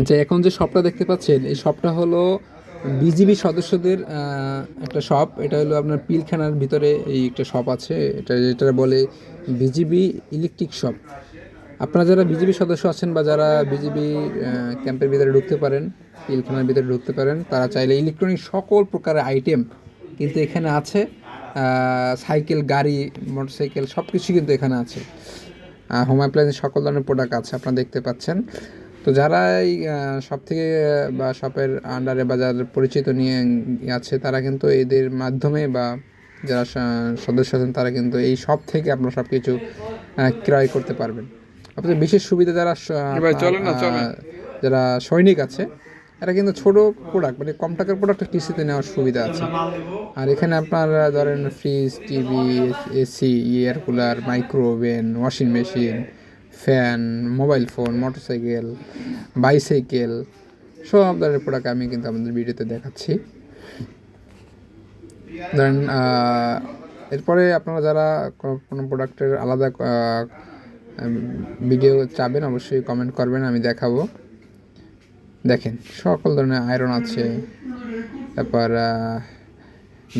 আচ্ছা এখন যে শপটা দেখতে পাচ্ছেন, এই শপটা হলো বিজিবি সদস্যদের একটা শপ এটা হলো আপনার পিলখানার ভিতরে এই একটা শপ আছে। এটা যেটা বলে বিজিবি ইলেকট্রিক শপ আপনারা যারা বিজিবি সদস্য আছেন বা যারা বিজিবি ক্যাম্পের ভিতরে ঢুকতে পারেন, পিলখানার ভিতরে ঢুকতে পারেন, তারা চাইলে ইলেকট্রনিক সকল প্রকারের আইটেম কিন্তু এখানে আছে। সাইকেল, গাড়ি মোটরসাইকেল সব কিছু কিন্তু এখানে আছে। হোম অ্যাপ্লায়েন্সের সকল ধরনের প্রোডাক্ট আছে, আপনারা দেখতে পাচ্ছেন। তো যারা এই সব থেকে বা শপের আন্ডারে বা যাদের পরিচিত নিয়ে আছে তারা কিন্তু এদের মাধ্যমে বা যারা সদস্য আছেন তারা কিন্তু এই শপ থেকে আপনারা সব কিছু ক্রয় করতে পারবেন আপনাদের বিশেষ সুবিধা যারা। যারা সৈনিক আছে এরা কিন্তু ছোট প্রোডাক্ট মানে কম টাকার প্রোডাক্ট কিস্তিতে নেওয়ার সুবিধা আছে আর এখানে আপনার ধরেন fridge TV AC air cooler micro oven washing machine fan mobile phone motorcycle bicycle সব ধরনের প্রোডাক্ট আমি কিন্তু আমাদের ভিডিওতে দেখাচ্ছি। আহ, এরপরে আপনারা যারা কোনো- কোনো প্রোডাক্টের আলাদা ভিডিও চাবেন অবশ্যই কমেন্ট করবেন আমি দেখাবো। দেখেন সকল ধরনের আয়রন আছে। তারপর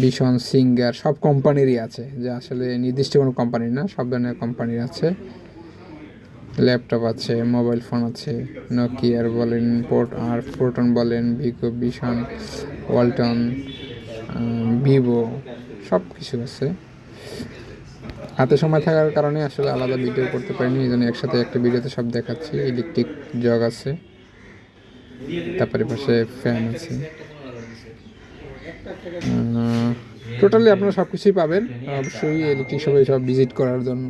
ভীষণ সিঙ্গার সব কোম্পানিরই আছে। যে আসলে নির্দিষ্ট কোনো কোম্পানির না সব ধরনের কোম্পানির আছে। ল্যাপটপ আছে, মোবাইল ফোন আছে, নোকিয়ার বলেন, পোর্ট আর প্রোটন বলেন, ভিগো, ভিশন, ওয়ালটন ভিভো সব কিছু আছে। হাতে সময় থাকার কারণে আসলে আলাদা ভিডিও করতে পারিনি, এই জন্য একসাথে একটা ভিডিওতে সব দেখাচ্ছি। ইলেকট্রিক জগ আছে, তারপরে পাশে ফ্যান আছে। টোটালি আপনারা সব কিছুই পাবেন। অবশ্যই ইলেকট্রিক শপে সব ভিজিট করার জন্য।